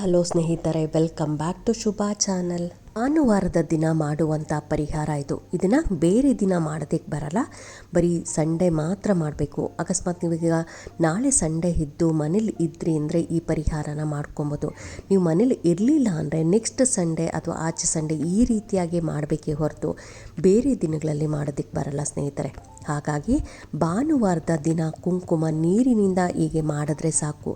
Hello ಸ್ನೇಹಿತರೆ welcome back to Shubha channel ಭಾನುವಾರದ ದಿನ ಮಾಡುವಂಥ ಪರಿಹಾರ ಇದು. ಇದನ್ನು ಬೇರೆ ದಿನ ಮಾಡೋದಕ್ಕೆ ಬರಲ್ಲ, ಬರೀ ಸಂಡೇ ಮಾತ್ರ ಮಾಡಬೇಕು. ಅಕಸ್ಮಾತ್ ನೀವೀಗ ನಾಳೆ ಸಂಡೇ ಇದ್ದು ಮನೇಲಿ ಇದ್ರಿ ಅಂದರೆ ಈ ಪರಿಹಾರನ ಮಾಡ್ಕೊಬೋದು. ನೀವು ಮನೇಲಿ ಇರಲಿಲ್ಲ ಅಂದರೆ ನೆಕ್ಸ್ಟ್ ಸಂಡೇ ಅಥವಾ ಆಚೆ ಸಂಡೇ ಈ ರೀತಿಯಾಗಿ ಮಾಡಬೇಕೇ ಹೊರತು ಬೇರೆ ದಿನಗಳಲ್ಲಿ ಮಾಡೋದಕ್ಕೆ ಬರಲ್ಲ ಸ್ನೇಹಿತರೆ. ಹಾಗಾಗಿ ಭಾನುವಾರದ ದಿನ ಕುಂಕುಮ ನೀರಿನಿಂದ ಹೀಗೆ ಮಾಡಿದ್ರೆ ಸಾಕು.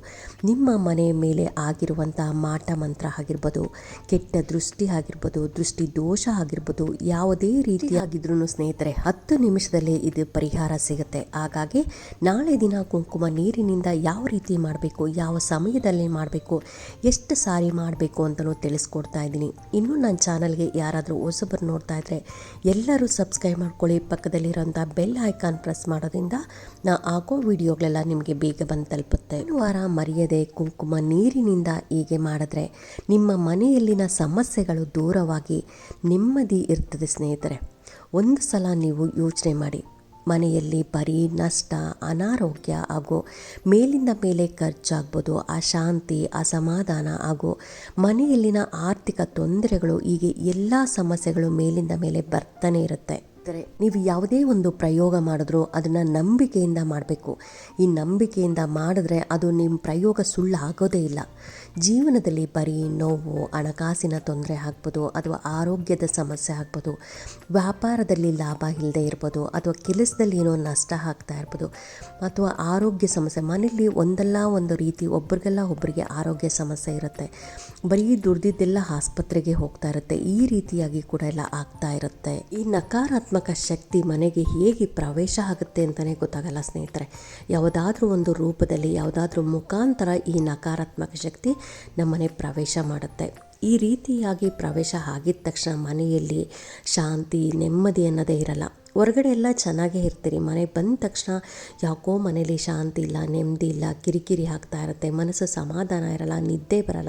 ನಿಮ್ಮ ಮನೆಯ ಮೇಲೆ ಆಗಿರುವಂತಹ ಮಾಟ ಮಂತ್ರ ಆಗಿರ್ಬೋದು, ಕೆಟ್ಟ ದೃಷ್ಟಿ ಆಗಿರ್ಬೋದು, ದೃಷ್ಟಿ ದೋಷ ಆಗಿರ್ಬೋದು, ಯಾವುದೇ ರೀತಿಯಾಗಿದ್ರೂ ಸ್ನೇಹಿತರೆ ಹತ್ತು ನಿಮಿಷದಲ್ಲೇ ಇದು ಪರಿಹಾರ ಸಿಗುತ್ತೆ. ಹಾಗಾಗಿ ನಾಳೆ ದಿನ ಕುಂಕುಮ ನೀರಿನಿಂದ ಯಾವ ರೀತಿ ಮಾಡಬೇಕು, ಯಾವ ಸಮಯದಲ್ಲಿ ಮಾಡಬೇಕು, ಎಷ್ಟು ಸಾರಿ ಮಾಡಬೇಕು ಅಂತಲೂ ತಿಳಿಸ್ಕೊಡ್ತಾ ಇದ್ದೀನಿ. ಇನ್ನೂ ನನ್ನ ಚಾನಲ್ಗೆ ಯಾರಾದರೂ ಹೊಸಬರು ನೋಡ್ತಾ ಇದ್ದರೆ ಎಲ್ಲರೂ ಸಬ್ಸ್ಕ್ರೈಬ್ ಮಾಡ್ಕೊಳ್ಳಿ. ಪಕ್ಕದಲ್ಲಿರೋಂಥ ಬೆಲ್ ಐಕಾನ್ ಪ್ರೆಸ್ ಮಾಡೋದ್ರಿಂದ ನಾ ಆಗೋ ವಿಡಿಯೋಗಳೆಲ್ಲ ನಿಮಗೆ ಬೇಗ ಬಂದು ತಲುಪುತ್ತೆ. ವಾರ ಮರೆಯದೆ ಕುಂಕುಮ ನೀರಿನಿಂದ ಹೀಗೆ ಮಾಡಿದ್ರೆ ನಿಮ್ಮ ಮನೆಯಲ್ಲಿನ ಸಮಸ್ಯೆಗಳು ದೂರವಾಗಿ ನೆಮ್ಮದಿ ಇರ್ತದೆ ಸ್ನೇಹಿತರೆ. ಒಂದು ಸಲ ನೀವು ಯೋಚನೆ ಮಾಡಿ. ಮನೆಯಲ್ಲಿ ಬರೀ ನಷ್ಟ, ಅನಾರೋಗ್ಯ ಹಾಗೂ ಮೇಲಿಂದ ಮೇಲೆ ಖರ್ಚಾಗ್ಬೋದು, ಅಶಾಂತಿ, ಅಸಮಾಧಾನ ಹಾಗೂ ಮನೆಯಲ್ಲಿನ ಆರ್ಥಿಕ ತೊಂದರೆಗಳು ಹೀಗೆ ಎಲ್ಲ ಸಮಸ್ಯೆಗಳು ಮೇಲಿಂದ ಮೇಲೆ ಬರ್ತಾನೆ ಇರುತ್ತೆ. ಆದರೆ ನೀವು ಯಾವುದೇ ಒಂದು ಪ್ರಯೋಗ ಮಾಡಿದ್ರೂ ಅದನ್ನು ನಂಬಿಕೆಯಿಂದ ಮಾಡಬೇಕು. ಈ ನಂಬಿಕೆಯಿಂದ ಮಾಡಿದ್ರೆ ಅದು ನಿಮ್ಮ ಪ್ರಯೋಗ ಸುಳ್ಳು ಆಗೋದೇ ಇಲ್ಲ. ಜೀವನದಲ್ಲಿ ಬರೀ ನೋವು, ಹಣಕಾಸಿನ ತೊಂದರೆ ಆಗ್ಬೋದು ಅಥವಾ ಆರೋಗ್ಯದ ಸಮಸ್ಯೆ ಆಗ್ಬೋದು, ವ್ಯಾಪಾರದಲ್ಲಿ ಲಾಭ ಇಲ್ಲದೆ ಇರ್ಬೋದು ಅಥವಾ ಕೆಲಸದಲ್ಲಿ ಏನೋ ನಷ್ಟ ಆಗ್ತಾ ಇರ್ಬೋದು ಅಥವಾ ಆರೋಗ್ಯ ಸಮಸ್ಯೆ, ಮನೆಯಲ್ಲಿ ಒಂದಲ್ಲ ಒಂದು ರೀತಿ ಒಬ್ರಿಗೆಲ್ಲ ಒಬ್ಬರಿಗೆ ಆರೋಗ್ಯ ಸಮಸ್ಯೆ ಇರುತ್ತೆ. ಬರೀ ದುಡ್ದಿದ್ದೆಲ್ಲ ಆಸ್ಪತ್ರೆಗೆ ಹೋಗ್ತಾ ಇರುತ್ತೆ. ಈ ರೀತಿಯಾಗಿ ಕೂಡ ಎಲ್ಲ ಆಗ್ತಾ ಇರುತ್ತೆ. ಈ ನಕಾರಾತ್ಮಕ ಶಕ್ತಿ ಮನೆಗೆ ಹೇಗೆ ಪ್ರವೇಶ ಆಗುತ್ತೆ ಅಂತಲೇ ಗೊತ್ತಾಗಲ್ಲ ಸ್ನೇಹಿತರೆ. ಯಾವುದಾದ್ರೂ ಒಂದು ರೂಪದಲ್ಲಿ, ಯಾವುದಾದ್ರೂ ಮುಖಾಂತರ ಈ ನಕಾರಾತ್ಮಕ ಶಕ್ತಿ ನಮ್ಮನೆ ಪ್ರವೇಶ ಮಾಡುತ್ತೆ. ಈ ರೀತಿಯಾಗಿ ಪ್ರವೇಶ ಆಗಿದ ತಕ್ಷಣ ಮನೆಯಲ್ಲಿ ಶಾಂತಿ, ನೆಮ್ಮದಿ ಅನ್ನೋದೇ ಇರಲ್ಲ. ಹೊರಗಡೆ ಎಲ್ಲ ಚೆನ್ನಾಗೇ ಇರ್ತೀರಿ. ಮನೆ ಬಂದ ತಕ್ಷಣ ಯಾಕೋ ಮನೇಲಿ ಶಾಂತಿ ಇಲ್ಲ, ನೆಮ್ಮದಿ ಇಲ್ಲ, ಕಿರಿಕಿರಿ ಆಗ್ತಾ ಇರುತ್ತೆ, ಮನಸ್ಸು ಸಮಾಧಾನ ಇರಲ್ಲ, ನಿದ್ದೆ ಬರಲ್ಲ.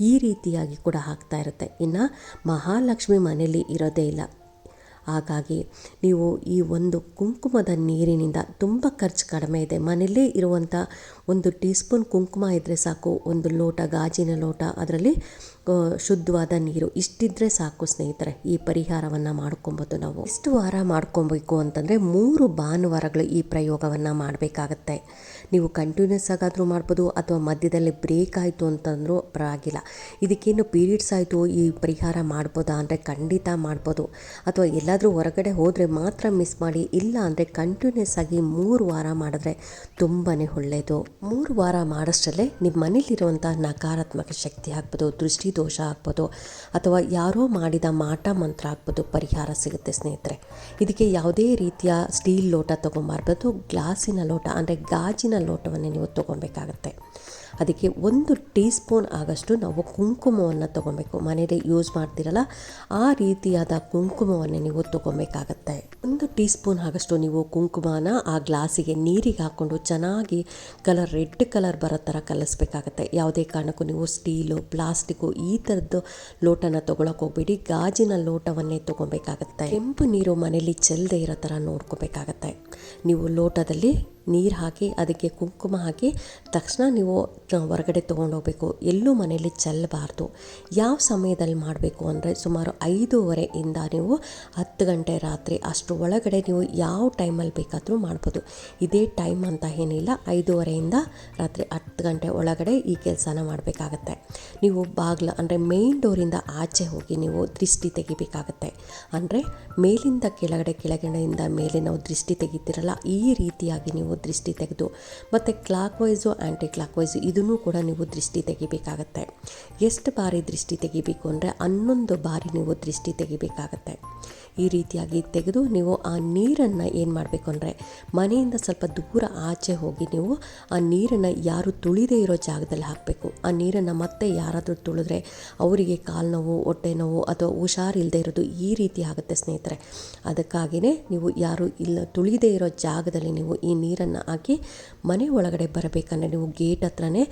ಈ ರೀತಿಯಾಗಿ ಕೂಡ ಆಗ್ತಾ ಇರುತ್ತೆ. ಇನ್ನು ಮಹಾಲಕ್ಷ್ಮಿ ಮನೆಯಲ್ಲಿ ಇರೋದೇ ಇಲ್ಲ. ಹಾಗಾಗಿ ನೀವು ಈ ಒಂದು ಕುಂಕುಮದ ನೀರಿನಿಂದ ತುಂಬ ಖರ್ಚು ಕಡಿಮೆ ಇದೆ. ಮನೆಯಲ್ಲೇ ಇರುವಂಥ ಒಂದು ಟೀ ಸ್ಪೂನ್ ಕುಂಕುಮ ಇದ್ದರೆ ಸಾಕು, ಒಂದು ಲೋಟ ಗಾಜಿನ ಲೋಟ, ಅದರಲ್ಲಿ ಶುದ್ಧವಾದ ನೀರು ಇಷ್ಟಿದ್ರೆ ಸಾಕು ಸ್ನೇಹಿತರೆ, ಈ ಪರಿಹಾರವನ್ನು ಮಾಡ್ಕೊಬೋದು ನಾವು. ಇಷ್ಟು ವಾರ ಮಾಡ್ಕೊಬೇಕು ಅಂತಂದರೆ ಮೂರು ಭಾನುವಾರಗಳು ಈ ಪ್ರಯೋಗವನ್ನು ಮಾಡಬೇಕಾಗತ್ತೆ. ನೀವು ಕಂಟಿನ್ಯೂಸ್ ಆಗಾದರೂ ಮಾಡ್ಬೋದು, ಅಥವಾ ಮಧ್ಯದಲ್ಲಿ ಬ್ರೇಕ್ ಆಯಿತು ಅಂತಂದರೂ ಪರವಾಗಿಲ್ಲ. ಇದಕ್ಕೇನು ಪೀರಿಯಡ್ಸ್ ಆಯಿತು, ಈ ಪರಿಹಾರ ಮಾಡ್ಬೋದಾ ಅಂದರೆ ಖಂಡಿತ ಮಾಡ್ಬೋದು. ಅಥವಾ ಎಲ್ಲಾದರೂ ಹೊರಗಡೆ ಹೋದರೆ ಮಾತ್ರ ಮಿಸ್ ಮಾಡಿ, ಇಲ್ಲ ಅಂದರೆ ಕಂಟಿನ್ಯೂಸ್ ಆಗಿ ಮೂರು ವಾರ ಮಾಡಿದ್ರೆ ತುಂಬಾ ಒಳ್ಳೆಯದು ಮೂರು ವಾರ ಮಾಡಷ್ಟರಲ್ಲೇ ನಿಮ್ಮ ಮನೇಲಿರುವಂಥ ನಕಾರಾತ್ಮಕ ಶಕ್ತಿ ಆಗ್ಬೋದು, ದೃಷ್ಟಿದೋಷ ಆಗ್ಬೋದು, ಅಥವಾ ಯಾರೋ ಮಾಡಿದ ಮಾಟ ಮಂತ್ರ ಆಗ್ಬೋದು ಪರಿಹಾರ ಸಿಗುತ್ತೆ ಸ್ನೇಹಿತರೆ. ಇದಕ್ಕೆ ಯಾವುದೇ ರೀತಿಯ ಸ್ಟೀಲ್ ಲೋಟ ತೊಗೊಂಬಾರ್ದು. ಗ್ಲಾಸಿನ ಲೋಟ, ಅಂದರೆ ಗಾಜಿನ ಲೋಟವನ್ನು ನೀವು ತೊಗೊಬೇಕಾಗತ್ತೆ. ಅದಕ್ಕೆ ಒಂದು ಟೀ ಸ್ಪೂನ್ ಆಗಷ್ಟು ನಾವು ಕುಂಕುಮವನ್ನು ತೊಗೊಬೇಕು. ಮನೆಯಲ್ಲಿ ಯೂಸ್ ಮಾಡ್ತಿರಲ್ಲ, ಆ ರೀತಿಯಾದ ಕುಂಕುಮವನ್ನು ನೀವು ತೊಗೊಬೇಕಾಗತ್ತೆ. ಒಂದು ಟೀ ಸ್ಪೂನ್ ಆಗಷ್ಟು ನೀವು ಕುಂಕುಮನ ಆ ಗ್ಲಾಸಿಗೆ ನೀರಿಗೆ ಹಾಕ್ಕೊಂಡು ಚೆನ್ನಾಗಿ ಕಲರ್ ರೆಡ್ ಕಲರ್ ಬರೋ ಥರ ಕಲಿಸ್ಬೇಕಾಗತ್ತೆ. ಯಾವುದೇ ಕಾರಣಕ್ಕೂ ನೀವು ಸ್ಟೀಲು ಪ್ಲಾಸ್ಟಿಕ್ಕು ಈ ಥರದ್ದು ಲೋಟನ ತೊಗೊಳಕ್ಕೆ ಹೋಗ್ಬೇಡಿ. ಗಾಜಿನ ಲೋಟವನ್ನೇ ತೊಗೊಬೇಕಾಗತ್ತೆ. ಕೆಂಪು ನೀರು ಮನೇಲಿ ಚೆಲ್ಲದೆ ಇರೋ ಥರ ನೋಡ್ಕೋಬೇಕಾಗತ್ತೆ. ನೀವು ಲೋಟದಲ್ಲಿ ನೀರು ಹಾಕಿ, ಅದಕ್ಕೆ ಕುಂಕುಮ ಹಾಕಿ, ತಕ್ಷಣ ನೀವು ಹೊರಗಡೆ ತೊಗೊಂಡೋಗ್ಬೇಕು ಎಲ್ಲೂ ಮನೆಯಲ್ಲಿ ಚೆಲ್ಲಬಾರ್ದು ಯಾವ ಸಮಯದಲ್ಲಿ ಮಾಡಬೇಕು ಅಂದರೆ ಸುಮಾರು ಐದೂವರೆಯಿಂದ ನೀವು ಹತ್ತು ಗಂಟೆ ರಾತ್ರಿ ಅಷ್ಟು ಒಳಗಡೆ ನೀವು ಯಾವ ಟೈಮಲ್ಲಿ ಬೇಕಾದರೂ ಮಾಡ್ಬೋದು. ಇದೇ ಟೈಮ್ ಅಂತ ಏನಿಲ್ಲ, ಐದೂವರೆಯಿಂದ ರಾತ್ರಿ ಹತ್ತು ಗಂಟೆ ಒಳಗಡೆ ಈ ಕೆಲಸನ ಮಾಡಬೇಕಾಗತ್ತೆ. ನೀವು ಬಾಗ್ಲ ಅಂದರೆ ಮೇನ್ ಡೋರಿಂದ ಆಚೆ ಹೋಗಿ ನೀವು ದೃಷ್ಟಿ ತೆಗಿಬೇಕಾಗತ್ತೆ. ಅಂದರೆ ಮೇಲಿಂದ ಕೆಳಗಡೆ, ಕೆಳಗಡೆಯಿಂದ ಮೇಲೆ ನಾವು ದೃಷ್ಟಿ ತೆಗಿತೀರಲ್ಲ, ಈ ರೀತಿಯಾಗಿ ನೀವು ದೃಷ್ಟಿ ತೆಗೆದು, ಮತ್ತು clockwise anticlockwise ಇದನ್ನು ಕೂಡ ನೀವು ದೃಷ್ಟಿ ತೆಗಿಬೇಕಾಗತ್ತೆ. ಎಷ್ಟು ಬಾರಿ ದೃಷ್ಟಿ ತೆಗಿಬೇಕು ಅಂದರೆ ಹನ್ನೊಂದು ಬಾರಿ ನೀವು ದೃಷ್ಟಿ ತೆಗಿಬೇಕಾಗತ್ತೆ. ಈ ರೀತಿಯಾಗಿ ತೆಗೆದು ನೀವು ಆ ನೀರನ್ನು ಏನು ಮಾಡಬೇಕು ಅಂದರೆ ಮನೆಯಿಂದ ಸ್ವಲ್ಪ ದೂರ ಆಚೆ ಹೋಗಿ ನೀವು ಆ ನೀರನ್ನು ಯಾರು ತುಳಿದೇ ಇರೋ ಜಾಗದಲ್ಲಿ ಹಾಕಬೇಕು. ಆ ನೀರನ್ನು ಮತ್ತೆ ಯಾರಾದರೂ ತುಳಿದ್ರೆ ಅವರಿಗೆ ಕಾಲು ನೋವು, ಹೊಟ್ಟೆ ನೋವು ಅಥವಾ ಹುಷಾರಿಲ್ಲದೆ ಇರೋದು ಈ ರೀತಿ ಆಗುತ್ತೆ ಸ್ನೇಹಿತರೆ. ಅದಕ್ಕಾಗಿಯೇ ನೀವು ಯಾರು ಇಲ್ಲ ತುಳಿದೇ ಇರೋ ಜಾಗದಲ್ಲಿ ನೀವು ಈ ನೀರನ್ನು ಹಾಕಿ ಮನೆ ಒಳಗಡೆ ಬರಬೇಕಂದ್ರೆ ನೀವು ಗೇಟ್ ಹತ್ರನೇ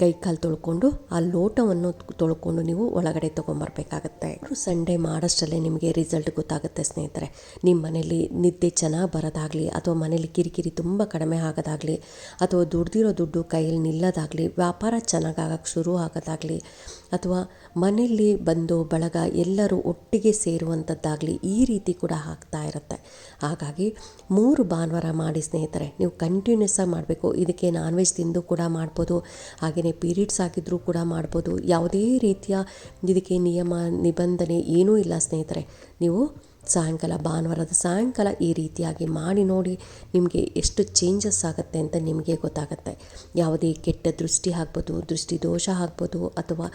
ಕೈ ಕಾಲು ತೊಳ್ಕೊಂಡು, ಆ ಲೋಟವನ್ನು ತೊಳ್ಕೊಂಡು ನೀವು ಒಳಗಡೆ ತೊಗೊಂಬರ್ಬೇಕಾಗತ್ತೆ. ಸಂಡೇ ಮಾಡೋಷ್ಟರಲ್ಲೇ ನಿಮಗೆ ರಿಸಲ್ಟ್ ಗೊತ್ತಾಗುತ್ತೆ ಸ್ನೇಹಿತರೆ. ನಿಮ್ಮ ಮನೇಲಿ ನಿದ್ದೆ ಚೆನ್ನಾಗಿ ಬರೋದಾಗಲಿ, ಅಥವಾ ಮನೇಲಿ ಕಿರಿಕಿರಿ ತುಂಬ ಕಡಿಮೆ ಆಗೋದಾಗಲಿ, ಅಥವಾ ದುಡ್ದಿರೋ ದುಡ್ಡು ಕೈಯಲ್ಲಿ ನಿಲ್ಲೋದಾಗಲಿ, ವ್ಯಾಪಾರ ಚೆನ್ನಾಗಾಗಕ್ಕೆ ಶುರು ಆಗೋದಾಗಲಿ, ಅಥವಾ ಮನೆಯಲ್ಲಿ ಬಂದು ಬಳಗ ಎಲ್ಲರೂ ಒಟ್ಟಿಗೆ ಸೇರುವಂಥದ್ದಾಗಲಿ ಈ ರೀತಿ ಕೂಡ ಆಗ್ತಾ ಇರುತ್ತೆ. ಹಾಗಾಗಿ ಮೂರು ಭಾನುವಾರ ಮಾಡಿ ಸ್ನೇಹಿತರೆ, ನೀವು ಕಂಟಿನ್ಯೂಸ್ ಆಗಿ ಮಾಡಬೇಕು. ಇದಕ್ಕೆ ನಾನ್ ವೆಜ್ ತಿಂದು ಕೂಡ ಮಾಡ್ಬೋದು. ಹಾಗೆಯೇ ಪೀರಿಯಡ್ಸ್ ಆಗಿದ್ದರೂ ಕೂಡ ಮಾಡ್ಬೋದು. ಯಾವುದೇ ರೀತಿಯ ಇದಕ್ಕೆ ನಿಯಮ ನಿಬಂಧನೆ ಏನೂ ಇಲ್ಲ ಸ್ನೇಹಿತರೆ. ನೀವು ಸಾಯಂಕಾಲ ಭಾನುವಾರದ ಸಾಯಂಕಾಲ ಈ ರೀತಿಯಾಗಿ ಮಾಡಿ ನೋಡಿ ನಿಮಗೆ ಎಷ್ಟು ಚೇಂಜಸ್ ಆಗುತ್ತೆ ಅಂತ ನಿಮಗೆ ಗೊತ್ತಾಗುತ್ತೆ. ಯಾವುದೇ ಕೆಟ್ಟ ದೃಷ್ಟಿ ಆಗ್ಬೋದು ದೃಷ್ಟಿ ದೋಷ ಆಗ್ಬೋದು ಅಥವಾ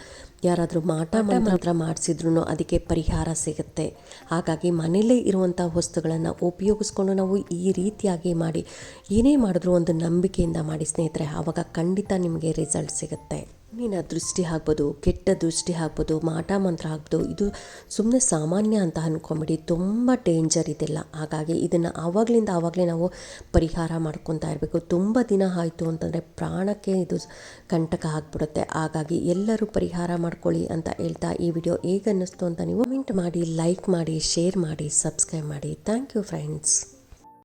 ಯಾರಾದರೂ ಮಾಟ ಮಾತ್ರ ಮಾಡಿಸಿದ್ರು ಅದಕ್ಕೆ ಪರಿಹಾರ ಸಿಗುತ್ತೆ. ಹಾಗಾಗಿ ಮನೆಯಲ್ಲೇ ಇರುವಂಥ ವಸ್ತುಗಳನ್ನು ಉಪಯೋಗಿಸ್ಕೊಂಡು ನಾವು ಈ ರೀತಿಯಾಗಿ ಮಾಡಿ ಏನೇ ಮಾಡಿದ್ರೂ ಒಂದು ನಂಬಿಕೆಯಿಂದ ಮಾಡಿ ಸ್ನೇಹಿತರೆ ಆವಾಗ ಖಂಡಿತ ನಿಮಗೆ ರಿಸಲ್ಟ್ ಸಿಗುತ್ತೆ. ಮಣ್ಣಿನ ದೃಷ್ಟಿ ಹಾಕ್ಬೋದು, ಕೆಟ್ಟ ದೃಷ್ಟಿ ಹಾಕ್ಬೋದು, ಮಾಟ ಮಂತ್ರ ಹಾಕ್ಬೋದು, ಇದು ಸುಮ್ಮನೆ ಸಾಮಾನ್ಯ ಅಂತ ಅಂದ್ಕೊಂಬಿಡಿ ತುಂಬ ಡೇಂಜರ್ ಇದೆಲ್ಲ. ಹಾಗಾಗಿ ಇದನ್ನು ಆವಾಗಲಿಂದ ಆವಾಗಲೇ ನಾವು ಪರಿಹಾರ ಮಾಡ್ಕೊತಾ ಇರಬೇಕು. ತುಂಬ ದಿನ ಆಯಿತು ಅಂತಂದರೆ ಪ್ರಾಣಕ್ಕೆ ಇದು ಕಂಟಕ ಆಗಿಬಿಡುತ್ತೆ. ಹಾಗಾಗಿ ಎಲ್ಲರೂ ಪರಿಹಾರ ಮಾಡ್ಕೊಳ್ಳಿ ಅಂತ ಹೇಳ್ತಾ ಈ ವಿಡಿಯೋ ಹೇಗೆ ಅನ್ನಿಸ್ತು ಅಂತ ನೀವು ಕಮೆಂಟ್ ಮಾಡಿ ಲೈಕ್ ಮಾಡಿ ಶೇರ್ ಮಾಡಿ ಸಬ್ಸ್ಕ್ರೈಬ್ ಮಾಡಿ. Thank you friends